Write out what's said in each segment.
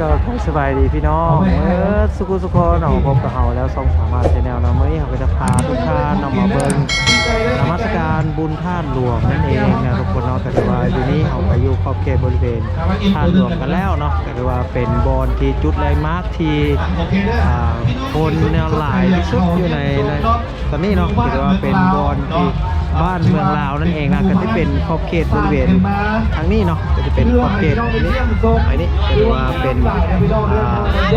ก็ขอสบายดีพี่น้องเออสุขุสุขเนาะพบกับเฮาแล้วสองสามารถแนวนาะมื้อนี้เราก็จะพาทุกท่านนาะมาเบิ่งนมัสการบุญท่านหลวงนั่นเองนะทุกคนเนาะก็ถือว่าอยู่นี้เราไปอยู่ขอบเขตบริเวณท่านหลวงกันแล้วเนาะก็ถือว่าเป็นบอนที่จุดแลมาร์ที่คนแนวหลายที่สุดอยู่ในในตอนนี้เนาะก็ถือว่าเป็นบอนที่บ้านเมืองลาวนั่นเองนะก็จะเป็นขอบเขตบริเวณทางนี้เนาะ เป็นขอบเขตอันนี้อันนี้ก็ถือว่าเป็นอ่า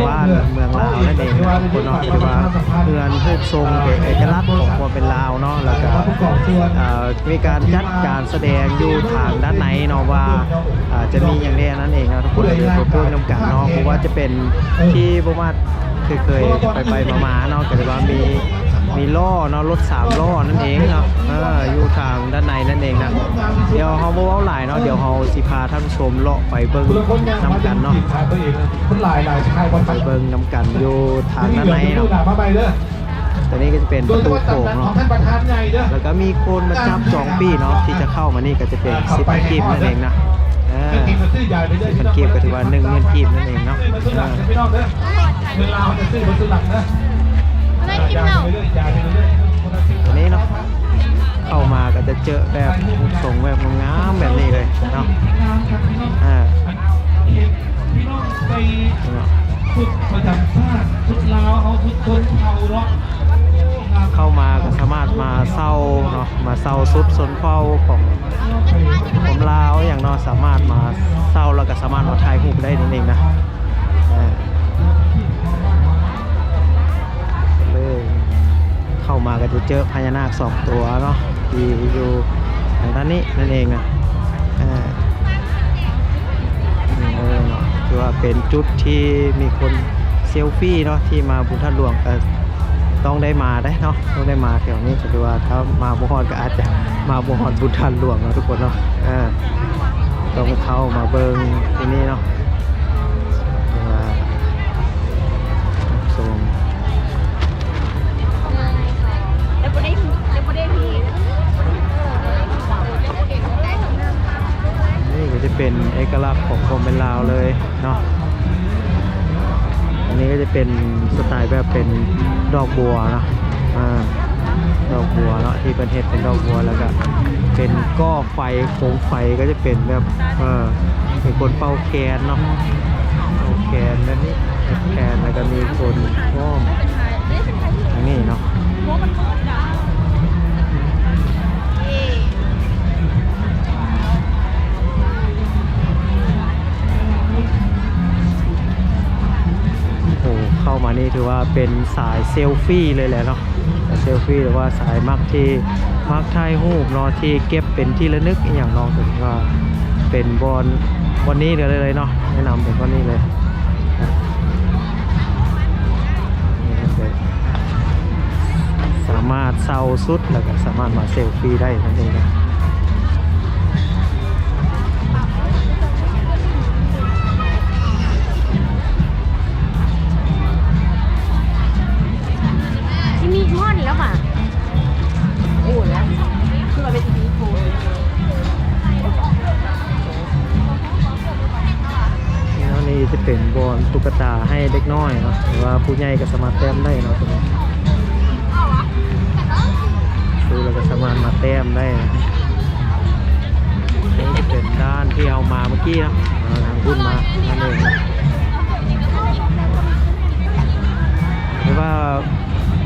บ้านเมืองลาวนั่นเองนะคนเนาะถือว่าเรือนรูปทรงเป็นเอกลักษณ์ของความเป็นลาวเนาะแล้วก็มีการจัดการแสดงอยู่ทางด้านในเนาะว่าจะมีอย่างนี้นั่นเองนะทุกคนเดี๋ยวเพื่อนนำกันเนาะเพราะว่าจะเป็นที่ประมาณเคยเคยไปไปๆมาๆเนาะก็ถือว่ามี มีล้อเนาะรถสามล้อนั่นเองเนาะอออยู่ทางด้านในนั่นเองนะเดี๋ยวเฮาบ่เว้าหลายเนาะเดี๋ยวเฮาสิพาท่านชมเลาะไปเบิ่งนํกันเนาะชายตัวเองมันหลายลายชาบอลไปเบิ่งนํกันอยู่ทางด้านในเนาะมาใบเด้อตอนนี้ก็จะเป็นประตูโขงเนาะแล้วก็มีคนมาจับจองปีเนาะที่จะเข้ามานี่ก็จะเป็น10กีบนั่นเองนะเอเอออกินซื้อใหญ่ไปเด้อ10กีบก็ถือว่า10,000กีบนั่นเองเนาะเอหลักอไม่นอกเด้อเวลาจะซื้อมาซื้อหลักนะ ไม่กินเหล้าไปเรื่อยยาไปเรื่อยตอนนี้เนาะเข้ามาก็จะเจอแบบรูปทรงแบบงามแบบนี้เลยเนาะอ่าพี่น้องไปเนาะชุดประจำชาติชุดลาวเอาชุดคนเผาเนาะเข้ามาก็สามารถมาเศร้าเนาะมาเศร้าซุดสนเฝ้าของผมลาวอย่างเนาะสามารถมาเศร้าแล้วก็สามารถมาถ่ายรูปได้นั่นเองนะ เข้ามาก็จะเจอพญานาคสองตัวเนาะที่อยู่ทางด้านนี้นั่นเองนะอ่านี่เออเนาะคือว่าเป็นจุดที่มีคนเซลฟี่เนาะที่มาบุญท่านหลวงก็ต้องได้มาได้เนาะต้องได้มาแถวนี้ก็ดูว่าถ้ามาบุฮอนก็อาจจะมาบุฮอนบุญทันหลวงเนาะทุกคนเนาะต้องเข้ามาเบิงที่นี่เนาะ เป็นเอกลักษณ์ของความเป็นลาวเลยเนาะอันนี้ก็จะเป็นสไตล์แบบเป็นดอกบัวเนาะอ่าดอกบัวเนาะที่เป็นเห็ดเป็นดอกบัวแล้วก็เป็นก้อไฟโคมไฟก็จะเป็นแบบเออเป็นคนเป่าแคนเนาะเอเคแล้วนี่แคน เป็นสายเซลฟี่เลยแหละเนาะสายเซลฟี่หรือว่าสายมักที่มักถ่ายรูปเนาะที่เก็บเป็นที่ระลึกอย่างน้องถึงว่าเป็นบอลวันนี้เลยเลยเนาะแนะนำเป็นวันนี้เลยสามารถเซาสุดแล้วก็สามารถมาเซลฟี่ได้นั่นเองนะ จะเป็นบอลตุ๊กตาให้เด็กน้อยเนาะหรือว่าผู้ใหญ่ก็สามารถแต้มได้เนาะตรงนี้ซื้อแล้วก็สามารถมาแต้มได้นี่จะเป็นด้านที่เอามาเมื่อกี้เนาะทางพุ่นมานั่นเองนะหรือว่า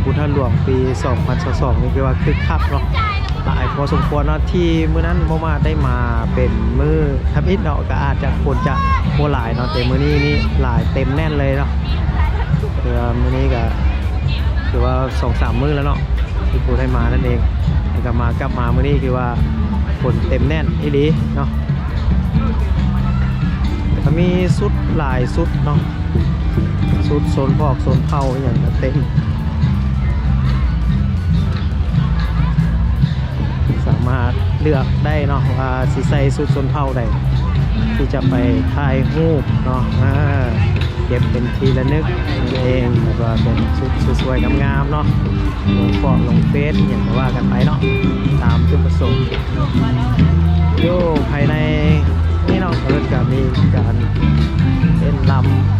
บุญท่านหลวงปี 2022นี่คือว่าคึกคักเนาะ พอสมควรเนาะที่มื้อนั้นโมมาได้มาเป็นมือทำอิฐเนาะก็อาจจะคนจะโมหลายเนาะแต่มื้อนี้นี่หลายเต็มแน่นเลยเนาะคือว่ามื้อนี้ก็คือว่าสองสามมื้อแล้วเนาะที่ผู้ได้มานั่นเองแล้วก็มากลับมามื้อนี้คือว่าคนเต็มแน่นอีหลีเนาะแต่ก็มีสุดหลายสุดเนาะสุดโซนพอกโซนเผาอย่างเต็ม เลือกได้เนาะว่าสีใสสุดสนเท่าใดที่จะไปถ่ายรูปเนาะเก็บเป็นทีละนึกเองแล้วก็เป็นชุดสวยๆงามๆเนาะลงฟอลงเฟซอย่างว่ากันไปเนาะตามจุดประสงค์อยภายในนี่เนาะรถกับมีการเล่นล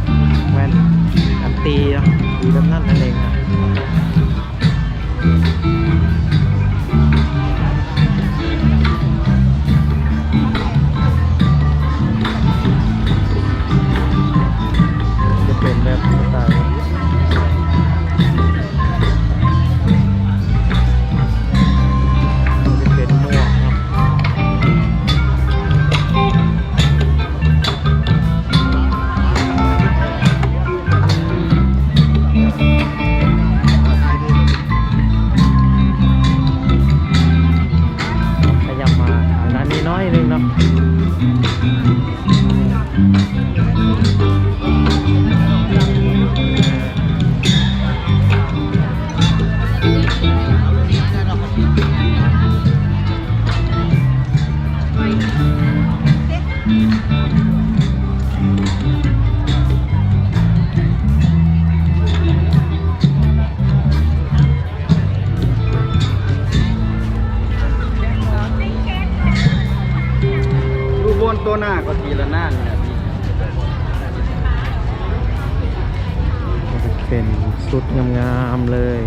ำแวนกันตีเนาะตีแบบนั้นนั่นเองนะ งามๆเลย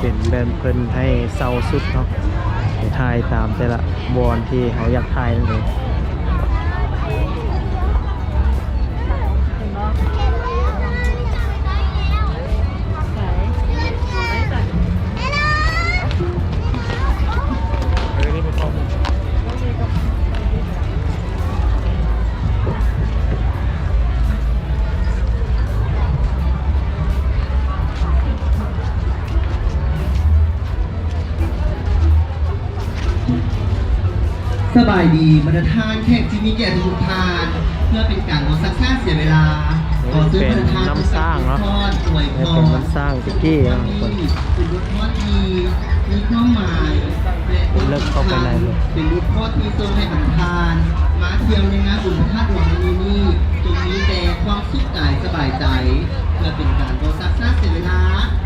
เป็นแบนเพิ่นให้เศร้าสุดเนาะให้ทายตามแต่ละบอลที่เขาอยากทายนั่นเอง บายดีบรรทานแขกที่มีแก่ทุกทาน เพื่อเป็นการลดซักซ่าเสียเวลาขอซื้อบรรทานเป็นน้ำสร้างเนอะทอดอวยพเป็นรน้ำสร้างติ๊กกี้เนอะวันนี้เป็นรถทอดที่มีความหมายและ เลิกเข้าไปในเลยเป็นรถทอที่ทรงให้บรรทานมาเที่ยวในงานบุญพระธาตุหลวงในนี้จงมีแต่ความสุขกายสบายใจเพื่อเป็นการลดซักซ่าเสียเวลา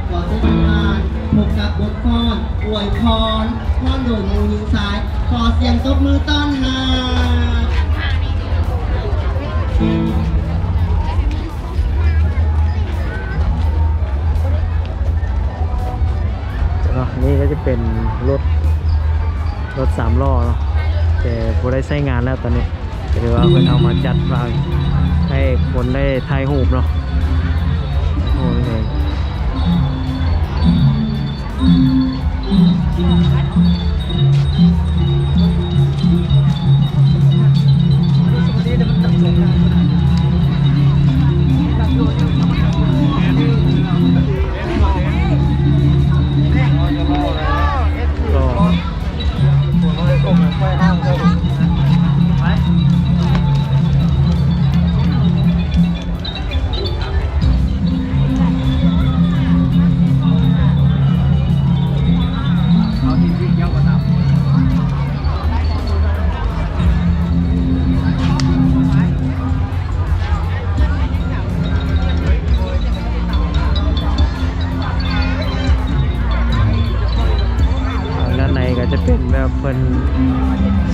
ขอซื้อบรรทานพบกับบทฟ้อวยพรพรโดยมูยิงซ้าย ขอเสียงตบมือต้อนรับเนานี่ก็จะเป็นรถ รถสามล้อเนาะแต่พอได้ใช้งานแล้วตอนนี้ก็ถือว่าเพิ่นเอามาจัดวางให้คนได้ทายหูปเนาะโอ้ยเลย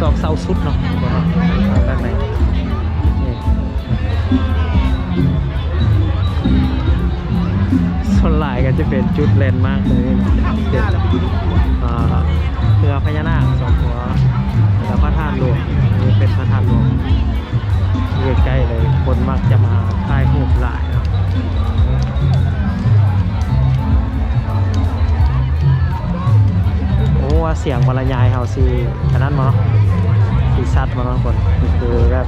สอกเสาสุดเนาะด้านในส่วนหลายกันจะเป็นจุดเลนมากเลยเนาะเป็นรือพญานาคสองหัวแล้วพระธาตุหลวงนี่เป็นพระธาตุหลวงใกล้ๆเลยคนมักจะมาใต้ยรูปหลาย บรรยายเฮาสิอันนั้นมาเนาะสิซัดมาเนาะทุกคนคือแบบ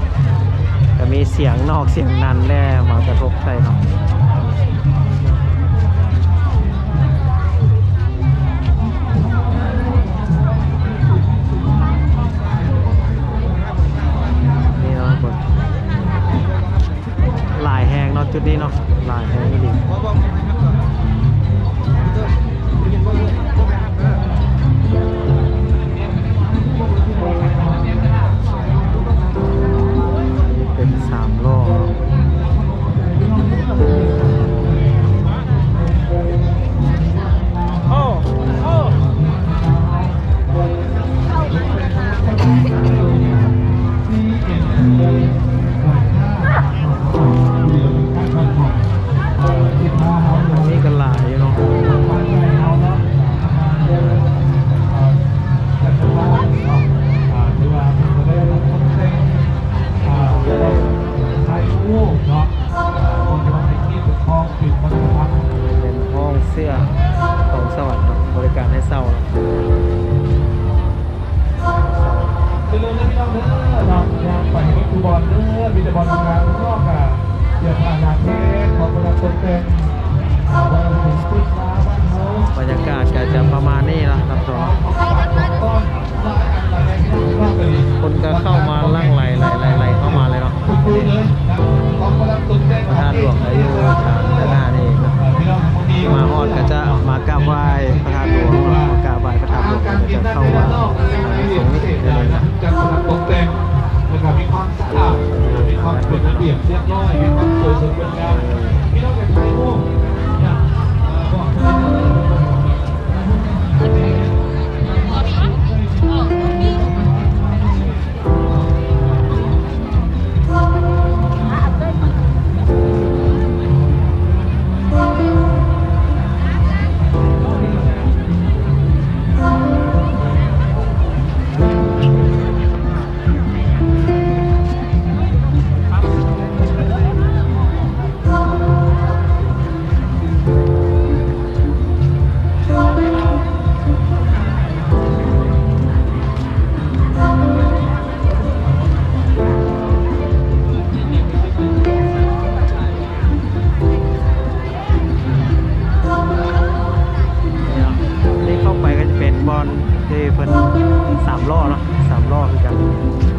จะมีเสียงนอกเสียงนันแน่มากระทบใส่เนาะนี่เนาะคนหลายแหงเนาะจุดนี้เนาะหลายแหงดี เปรียบเรียบร้อยมีความสวยสดงดงาม เนาะสามล้อคือกัน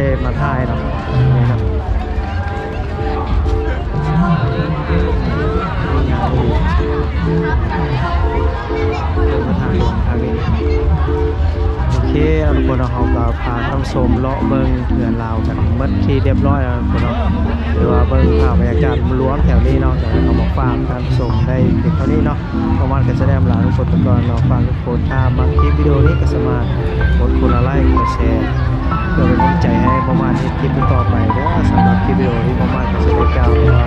มาก็ได้มาถ่ายเนาะนี่นะมาถ่ายทางนี้โอเคทุกคนเนาเราก็พาท่านชมเลาะเบิ่งเขื่อนลาวกันเมื่อที่เรียบร้อยแล้วทุกคนเนาะหรือว่าเบิ่งภาพบรรยากาศล้วนแถวนี้เนาะแต่เอามาฝากท่านชมได้เพียงเท่านี้เนาะประมาณก็จะได้ลาทุกคนไปก่อนเนาะฝากทุกคนถ้ามาคลิปวิดีโอนี้ก็สามารถกดคนละไลค์กดแชร์ เพื่อเป็นกำลังใจให้ประมาณที่คลิปต่อไปนะสำหรับคลิปวิดีโอที่ประมาณจะได้กล่าวว่า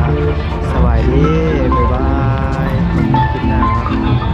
สวัสดีบ๊ายบายคลิปหน้าครับ